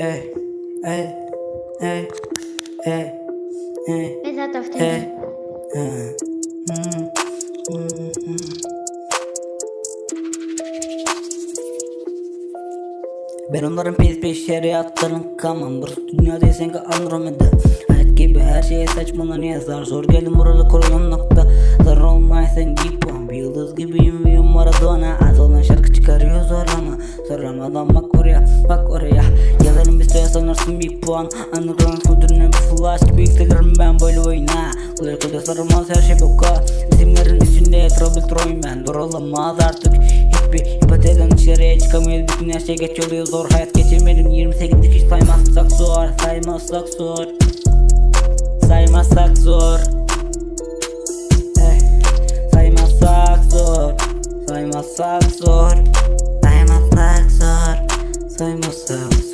Hmm, hmm, hmm. Ben onların pis pis şeriatların kamam Burası dünya değil sanki Andromeda. Hayat gibi her şeye saçmalanıyor zar Zor geldim buralı kurulan nokta Zar olmaysan git. Puan Bir yıldız gibiyim ve Maradona. Az olan şarkı çıkarıyor Zorlamadan bak oraya bak oraya. Yazarım bir süre sanırsın bir puan. Underground kültürüne bir flash gibi yükselirim ben böyle oyuna. Kulay sarılmaz her şey boka. İsimlerin üstünde trouble troyum ben. Dur olamaz artık. Hiçbir hipotezden dışarıya çıkamayız. Bütün her şey geç oluyor zor Hayat geçirmedim. 28 dikiş saymazsak zor Saymazsak zor. Saymazsak zor. Eh, Saymazsak zor. Saymazsak zor Saymazsak zor Saymazsak